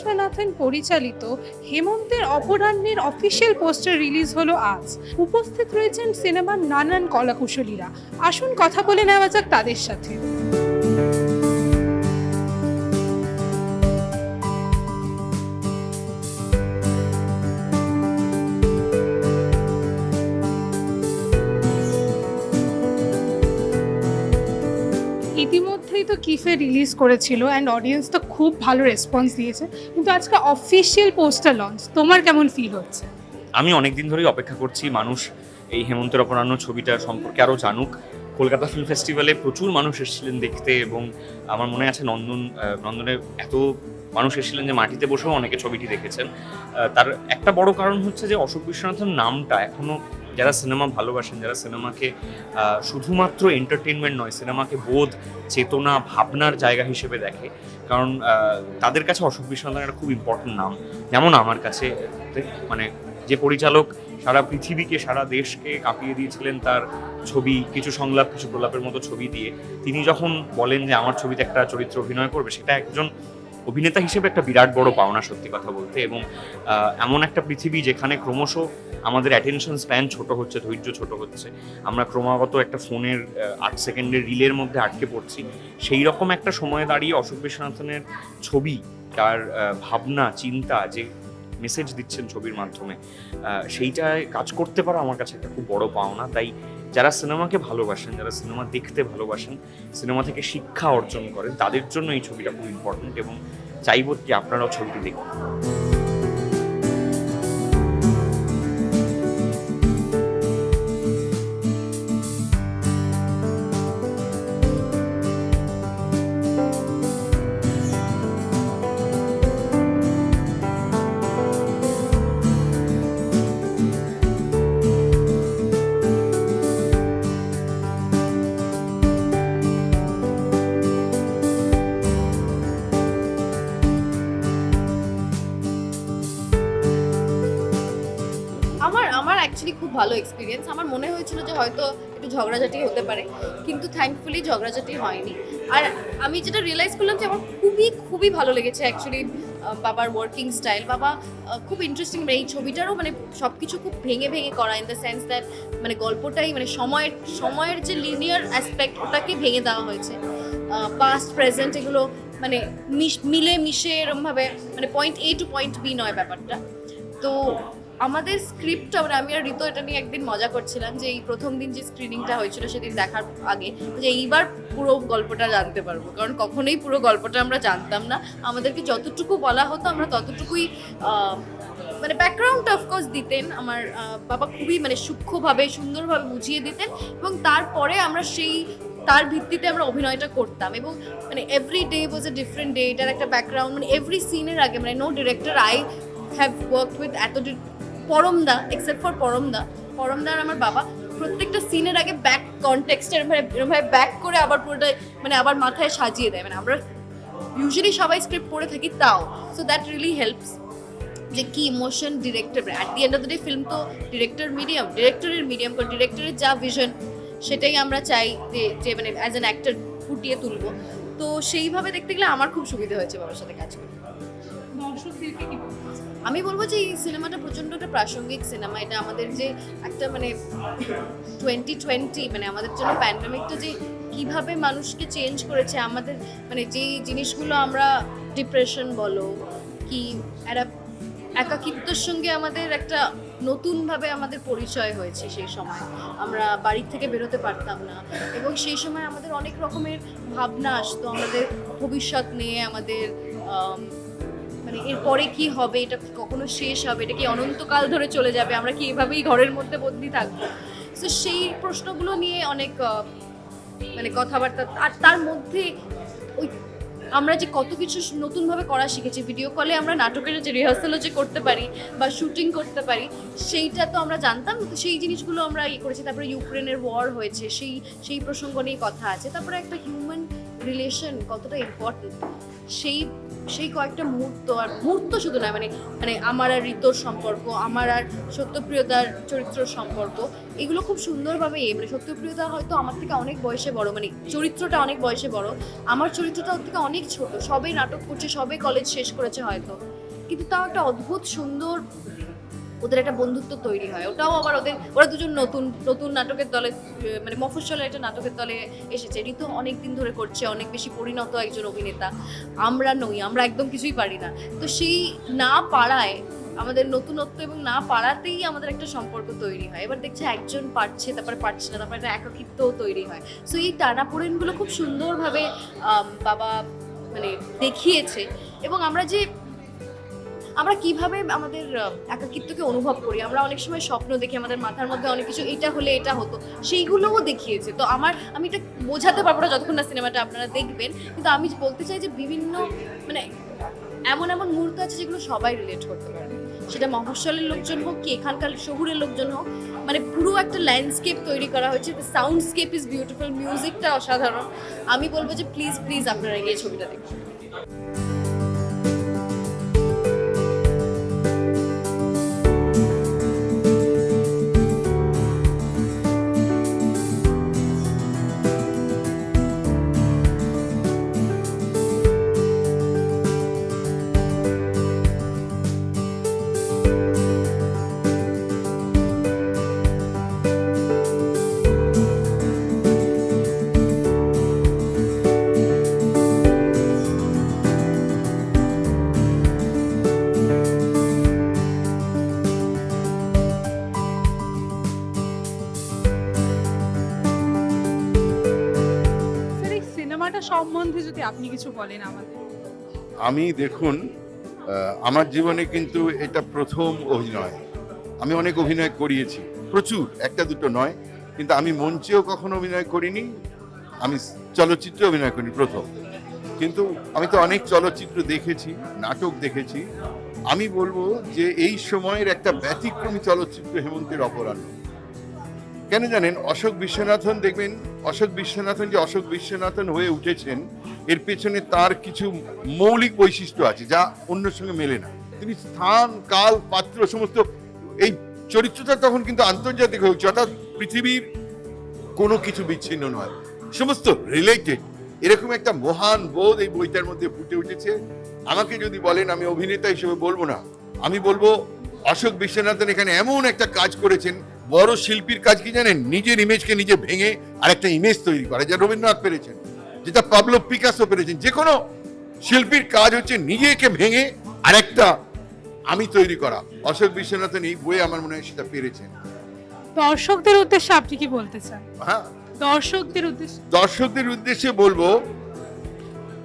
বিশ্বনাথন পরিচালিত হেমন্তের অপরাহ্নের অফিসিয়াল পোস্টার রিলিজ হলো আজ। উপস্থিত রয়েছেন সিনেমার নানান কলাকুশলীরা। আসুন কথা বলে নেওয়া যাক তাদের সাথে। ইতিমধ্যেই তো কিফে রিলিজ করেছিল অ্যান্ড অডিয়েন্স তো খুব ভালো রেসপন্স দিয়েছে। কিন্তু আজকে অফিসিয়াল পোস্টার লঞ্চ তোমার কেমন ফিল হচ্ছে? আমি অনেক দিন ধরেই অপেক্ষা করছি, মানুষ এই হেমন্তের অপরাহ্ন ছবিটা সম্পর্কে আরও জানুক। কলকাতা ফিল্ম ফেস্টিভ্যালে প্রচুর মানুষ এসেছিলেন দেখতে এবং আমার মনে আছে নন্দন নন্দনে এত মানুষ এসেছিলেন যে মাটিতে বসেও অনেকে ছবিটি দেখেছেন। তার একটা বড় কারণ হচ্ছে যে অশোক বিশ্বনাথের নামটা এখনও যারা সিনেমা ভালোবাসেন, যারা সিনেমাকে শুধুমাত্র এন্টারটেনমেন্ট নয়, সিনেমাকে বোধ, চেতনা, ভাবনার জায়গা হিসেবে দেখে। কারণ তাদের কাছে অশোক বিশ্বনাথন একটা খুব ইম্পর্টেন্ট নাম। যেমন আমার কাছে মানে যে পরিচালক সারা পৃথিবীকে, সারা দেশকে কাঁপিয়ে দিয়েছিলেন তার ছবি, কিছু সংলাপ, কিছু প্রলাপের মতো ছবি দিয়ে, তিনি যখন বলেন যে, আমার ছবিতে একটা চরিত্র অভিনয় করবে, সেটা একজন অভিনেতা হিসেবে একটা বিরাট বড় পাওনা, সত্যি কথা বলতে। এবং এমন একটা পৃথিবী যেখানে ক্রমশ আমাদের অ্যাটেনশন স্প্যান ছোট হচ্ছে, ধৈর্য ছোট হচ্ছে। আমরা ক্রমাগত একটা ফোনের আট সেকেন্ডের রিলের মধ্যে আটকে পড়ছি। সেই রকম একটা সময়ে দাঁড়িয়ে অশোক বিশ্বনাথনের ছবি, তার ভাবনা, চিন্তা যে মেসেজ দিচ্ছেন ছবির মাধ্যমে সেইটায় কাজ করতে পারা আমার কাছে একটা খুব বড় পাওনা। তাই যারা সিনেমাকে ভালোবাসেন, যারা সিনেমা দেখতে ভালোবাসেন, সিনেমা থেকে শিক্ষা অর্জন করেন, তাদের জন্য এই ছবিটা খুব ইম্পর্টেন্ট এবং চাইব যে আপনারাও ছবিটি দেখুন। ভালো এক্সপিরিয়েন্স আমার মনে হয়েছিল যে হয়তো একটু ঝগড়াঝাটি হতে পারে, কিন্তু থ্যাঙ্কফুলি ঝগড়াঝাটি হয়নি। আর আমি যেটা রিয়েলাইজ করলাম যে আমার খুবই খুবই ভালো লেগেছে অ্যাকচুয়ালি বাবার ওয়ার্কিং স্টাইল বাবা খুব ইন্টারেস্টিং মানে এই ছবিটারও মানে সব কিছু খুব ভেঙে ভেঙে করা ইন দ্য সেন্স দ্যাট মানে গল্পটাই মানে সময়ের সময়ের যে লিনিয়ার অ্যাসপেক্ট ওটাকে ভেঙে দেওয়া হয়েছে। পাস্ট প্রেজেন্ট এগুলো মানে মিলে মিশে এরমভাবে মানে point A to point B নয় ব্যাপারটা। তো আমাদের স্ক্রিপ্টটা মানে আমি আর ঋতু এটা নিয়ে একদিন মজা করছিলাম যে এই প্রথম দিন যে স্ক্রিনিংটা হয়েছিল সেদিন দেখার আগে যে এইবার পুরো গল্পটা জানতে পারব। কারণ কখনোই পুরো গল্পটা আমরা জানতাম না। আমাদেরকে যতটুকু বলা হতো, আমরা ততটুকুই মানে ব্যাকগ্রাউন্ড অফকোর্স দিতেন। আমার বাবা খুবই মানে সূক্ষ্মভাবে, সুন্দরভাবে বুঝিয়ে দিতেন এবং তারপরে আমরা সেই, তার ভিত্তিতে আমরা অভিনয়টা করতাম এবং মানে every day was a different day এটার একটা ব্যাকগ্রাউন্ড মানে এভরি সিনের আগে মানে no director I have work with এত পরমদা এক্সেপ্ট ফর পরমদা। পরমদা আর আমার বাবা প্রত্যেকটা সিনের আগে ব্যাক কনটেক্সট এরমভাবে এরমভাবে ব্যাক করে আবার পুরোটা মানে আবার মাথায় সাজিয়ে দেয়। মানে আমরা ইউজুয়ালি সবাই স্ক্রিপ্ট পড়ে থাকি তাও। সো দ্যাট রিয়েলি হেল্পস যে কি emotion director at the end of the day film তো ডিরেক্টর মিডিয়াম ডিরেক্টরের মিডিয়াম কারণ ডিরেক্টরের যা ভিশন সেটাই আমরা চাই যে যে মানে অ্যাজ অ্যান অ্যাক্টর ফুটিয়ে তুলবো। তো সেইভাবে দেখতে গেলে আমার খুব সুবিধা হয়েছে বাবার সাথে কাজ করে। দর্শকদেরকে কি বলতে? আমি বলব যে এই সিনেমাটা প্রচণ্ড একটা প্রাসঙ্গিক সিনেমা। এটা আমাদের যে একটা মানে টোয়েন্টি টোয়েন্টি মানে আমাদের জন্য প্যান্ডামিকটা যে কীভাবে মানুষকে চেঞ্জ করেছে আমাদের মানে যেই জিনিসগুলো আমরা ডিপ্রেশন বলো কি একটা একাকিত্বর সঙ্গে আমাদের একটা নতুনভাবে আমাদের পরিচয় হয়েছে সেই সময়। আমরা বাড়ির থেকে বেরোতে পারতাম না এবং সেই সময় আমাদের অনেক রকমের ভাবনা আসতো আমাদের ভবিষ্যৎ নিয়ে আমাদের আম, মানে এরপরে কি হবে, এটা কখনো শেষ হবে, এটা কি অনন্তকাল ধরে চলে যাবে, আমরা কি এভাবেই ঘরের মধ্যে বন্দি থাকব? তো সেই প্রশ্নগুলো নিয়ে অনেক মানে কথাবার্তা, আর তার মধ্যে ওই আমরা যে কত কিছু নতুনভাবে করা শিখেছি ভিডিও কলে আমরা নাটকের যে রিহার্সালও যে করতে পারি বা শুটিং করতে পারি, সেইটা তো আমরা জানতাম, তো সেই জিনিসগুলো আমরা ইয়ে করেছি। তারপরে ইউক্রেনের ওয়ার হয়েছে, সেই সেই প্রসঙ্গ নিয়ে কথা আছে। তারপরে একটা হিউম্যান রিলেশন কতটা ইম্পর্টেন্ট সেই সেই কয়েকটা মুহূর্ত আর মুহূর্ত শুধু না মানে মানে আমার আর ঋতুর সম্পর্ক, আমার আর সত্যপ্রিয়তার চরিত্র সম্পর্ক, এগুলো খুব সুন্দরভাবে মানে সত্যপ্রিয়তা হয়তো আমার থেকে অনেক বয়সে বড় মানে চরিত্রটা অনেক বয়সে বড়, আমার চরিত্রটা ওর থেকে অনেক ছোট সবে নাটক করছে সবে কলেজ শেষ করেছে হয়তো, কিন্তু তাও একটা অদ্ভুত সুন্দর ওদের একটা বন্ধুত্ব তৈরি হয়। ওটাও আবার ওদের, ওরা দুজন নতুন নতুন নাটকের দলে মানে মফস্বলের একটা নাটকের দলে এসেছে। ঋতু অনেক দিন ধরে করছে, অনেক বেশি পরিণত একজন অভিনেতা। আমরা নই, আমরা একদম কিছুই পারি না। তো সেই না পাড়ায় আমাদের নতুনত্ব এবং না পাড়াতেই আমাদের একটা সম্পর্ক তৈরি হয়। এবার দেখছে একজন পারছে, তারপরে পারছে না, তারপরে একটা একাকিত্বও তৈরি হয়। সো এই টানাপোড়েনগুলো খুব সুন্দরভাবে বাবা মানে দেখিয়েছে। এবং আমরা যে আমরা কীভাবে আমাদের একাকিত্বকে অনুভব করি? আমরা অনেক সময় স্বপ্ন দেখি, আমাদের মাথার মধ্যে অনেক কিছু, এটা হলে এটা হতো। সেইগুলোও দেখিয়েছে। তো আমার, আমি এটা বোঝাতে পারব না যতক্ষণ না সিনেমাটা আপনারা দেখবেন। কিন্তু আমি বলতে চাই যে বিভিন্ন মানে এমন এমন মুহূর্ত আছে যেগুলো সবাই রিলেট করতে পারবে সেটা মফস্বলের লোকজন হোক কি এখানকার শহুরের লোকজন হোক মানে পুরো একটা ল্যান্ডস্কেপ তৈরি করা হয়েছে। সাউন্ডস্কেপ ইজ বিউটিফুল মিউজিকটা অসাধারণ। আমি বলব যে প্লিজ প্লিজ আপনারা গিয়ে ছবিটা দেখুন। আপনি কিছু বলেন আমাদের। আমি দেখুন আমার জীবনে কিন্তু এটা প্রথম অভিনয়। আমি অনেক অভিনয় করিয়েছি, প্রচুর, একটা দুটো নয়, কিন্তু আমি মঞ্চেও কখনো অভিনয় করিনি, আমি চলচ্চিত্রে অভিনয় করি প্রথম। কিন্তু আমি তো অনেক চলচ্চিত্র দেখেছি, নাটক দেখেছি। আমি বলব যে এই সময়ের একটা ব্যতিক্রমী চলচ্চিত্র হেমন্তের অপরাহ্ন। কেন জানেন? অশোক বিশ্বনাথন দেখবেন, অশোক বিশ্বনাথন যে অশোক বিশ্বনাথন হয়ে উঠেছেন, এর পেছনে তার কিছু মৌলিক বৈশিষ্ট্য আছে যা অন্য সঙ্গে মেলে না। তিনি স্থান, কাল, পাত্র, সমস্ত এই চরিত্রটা তখন কিন্তু আন্তর্জাতিক হয়ে উঠছে, অর্থাৎ পৃথিবীর কোনো কিছু বিচ্ছিন্ন নয়। সমস্ত রিলেটেড এরকম একটা মহান বোধ এই বইটার মধ্যে ফুটে উঠেছে। আমাকে যদি বলেন, আমি অভিনেতা হিসেবে বলব না। আমি বলব, অশোক বিশ্বনাথন এখানে এমন একটা কাজ করেছেন বড় শিল্পীর কাজ কি জানেন? নিজের ইমেজকে নিজে ভেঙে আর একটা ইমেজ তৈরি করা যা রবীন্দ্রনাথ পেরেছেন যেটা পাবলো পিকাসো পেরেছেন। যে কোনো শিল্পীর কাজ হচ্ছে নিজেকে ভেঙে আরেকটা আমি তৈরি করা। অশোক বিশ্বনাথন এই বইয়ে আমার মনে হয় সেটা পেরেছেন। দর্শকদের উদ্দেশ্যে আপনি কি বলতে চান? হ্যাঁ। দর্শকদের উদ্দেশ্যে? দর্শকদের উদ্দেশ্যে বলব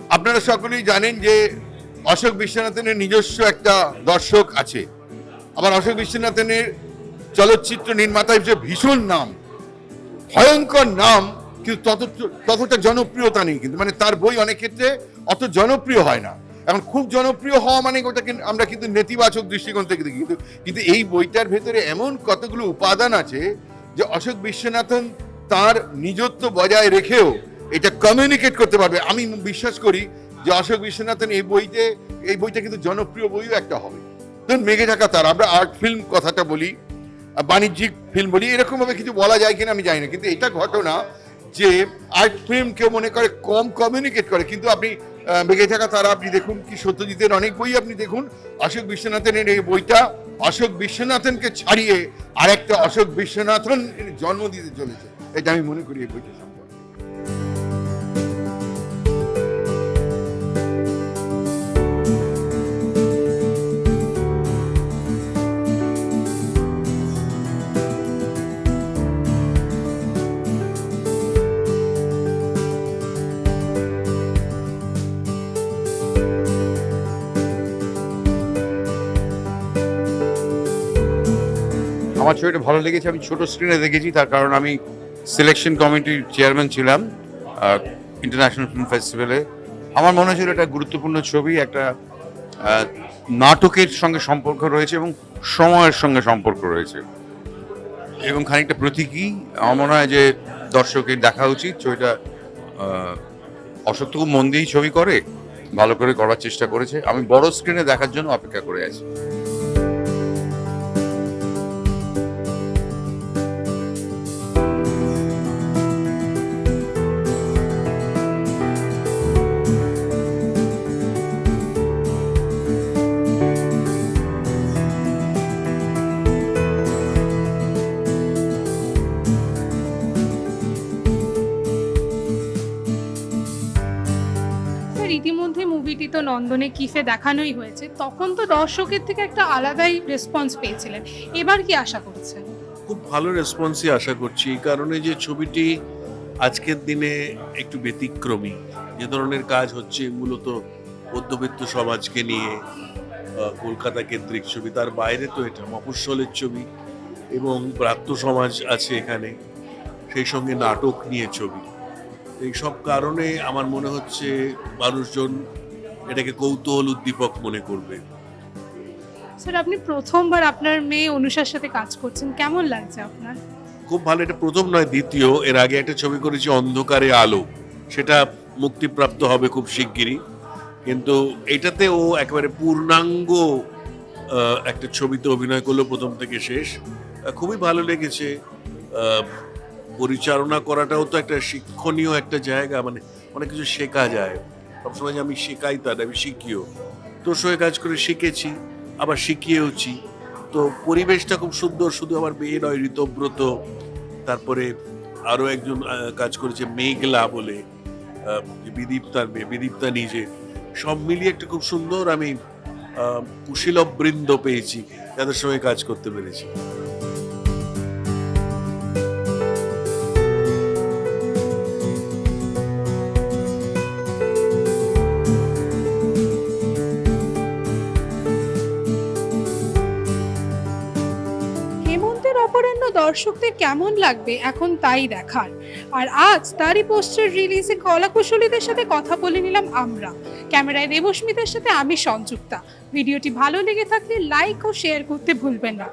আপনারা সকলেই জানেন যে অশোক বিশ্বনাথনের নিজস্ব একটা দর্শক আছে। আবার অশোক বিশ্বনাথনের চলচ্চিত্র নির্মাতা হিসেবে ভীষণ নাম, ভয়ঙ্কর নাম, কিন্তু তত ততটা জনপ্রিয়তা নেই কিন্তু। মানে তার বই অনেক ক্ষেত্রে অত জনপ্রিয় হয় না। এখন খুব জনপ্রিয় হওয়া মানে ওটাকে আমরা কিন্তু নেতিবাচক দৃষ্টিকোণ থেকে দেখি। কিন্তু কিন্তু এই বইটার ভেতরে এমন কতগুলো উপাদান আছে যে অশোক বিশ্বনাথন তার নিজত্ব বজায় রেখেও এটা কমিউনিকেট করতে পারবে। আমি বিশ্বাস করি যে অশোক বিশ্বনাথন এই বইতে, এই বইটা কিন্তু জনপ্রিয় বইও একটা হবে। ধরুন মেঘে ঢাকা তার। আমরা আর্ট ফিল্ম কথাটা বলি। বাণিজ্যিক ফিল্ম বলি, এরকমভাবে কিছু বলা যায় কিনা আমি জানি না, কিন্তু এটা ঘটনা যে আর্ট ফিল্ম কেউ মনে করে কম কমিউনিকেট করে, কিন্তু আপনি বেঁকে থাকা তারা, আপনি দেখুন কি সত্যজিতের অনেক বই আপনি দেখুন, অশোক বিশ্বনাথনের এই বইটা অশোক বিশ্বনাথনকে ছাড়িয়ে আরেকটা অশোক বিশ্বনাথন জন্ম দিতে চলেছে, এটা আমি মনে করি এই বইটা আমার ছবিটা ভালো লেগেছে, আমি ছোট স্ক্রিনে দেখেছি, তার কারণ আমি সিলেকশন কমিটির চেয়ারম্যান ছিলাম ইন্টারন্যাশনাল ফিল্ম ফেস্টিভ্যালে আমার মনে হয়েছিল এটা গুরুত্বপূর্ণ ছবি, একটা নাটকের সঙ্গে সম্পর্ক রয়েছে এবং সময়ের সঙ্গে সম্পর্ক রয়েছে। এবং খানিকটা প্রতীকী, আমার মনে হয় যে দর্শকের দেখা উচিত, ছবিটা অশোক তো খুব মন দিয়েই ছবি করে, ভালো করে করার চেষ্টা করেছে। আমি বড় স্ক্রিনে দেখার জন্য অপেক্ষা করে আছি। নন্দনে কিফে দেখানোই হয়েছে, তখন তো দর্শকের থেকে একটা আলাদাই রেসপন্স পেয়েছিলেন। এবার কি আশা করছেন? খুব ভালো রেসপন্সই আশা করছি, এই কারণে যে ছবিটি আজকের দিনে একটু ব্যতিক্রমী। যে ধরনের কাজ হচ্ছে মূলত মধ্যবিত্ত সমাজকে নিয়ে কলকাতা কেন্দ্রিক ছবি, তার বাইরে তো এটা মফস্বলের ছবি এবং ব্রাত্য সমাজ আছে এখানে, সেই সঙ্গে নাটক নিয়ে ছবি। এই সব কারণে আমার মনে হচ্ছে মানুষজন এটাকে কৌতূহল উদ্দীপক মনে করবে। স্যার আপনি প্রথমবার আপনার মেয়ে অনুষার সাথে কাজ করছেন কেমন লাগছে আপনার? খুব ভালো এটা প্রথম নয় দ্বিতীয়। এর আগে একটা ছবি করেছি অন্ধকারে আলো। সেটা মুক্তিপ্রাপ্ত হবে খুব শিগগিরই। কিন্তু এটাতে ও একেবারে পূর্ণাঙ্গ একটা ছবিতে অভিনয় করল প্রথম থেকে শেষ। খুবই ভালো লেগেছে। পরিচালনা করাটাও তো একটা শিক্ষণীয় একটা জায়গা মানে অনেক কিছু শেখা যায়। সবসময় যে আমি শেখাই তা আমি শিখিও। তোর সঙ্গে কাজ করে শিখেছি আবার শিখিয়েওছি। তো পরিবেশটা খুব সুন্দর শুধু আমার মেয়ে নয় ঋতব্রত। তারপরে আরও একজন কাজ করেছে মেঘলা বলে বিদীপ্তার মেয়ে বিদীপ্তা নিজে। সব মিলিয়ে একটা খুব সুন্দর আমি আহ, কুশীলব বৃন্দ পেয়েছি যাদের সঙ্গে কাজ করতে পেরেছি। দর্শকদের কেমন লাগবে এখন তাই দেখার। আর আজ তারই পোস্টার রিলিজে কলাকুশলীদের সাথে কথা বলে নিলাম আমরা। ক্যামেরায় দেবস্মিতার সাথে আমি সংযুক্তা। ভিডিওটি ভালো লেগে থাকলে লাইক ও শেয়ার করতে ভুলবেন না।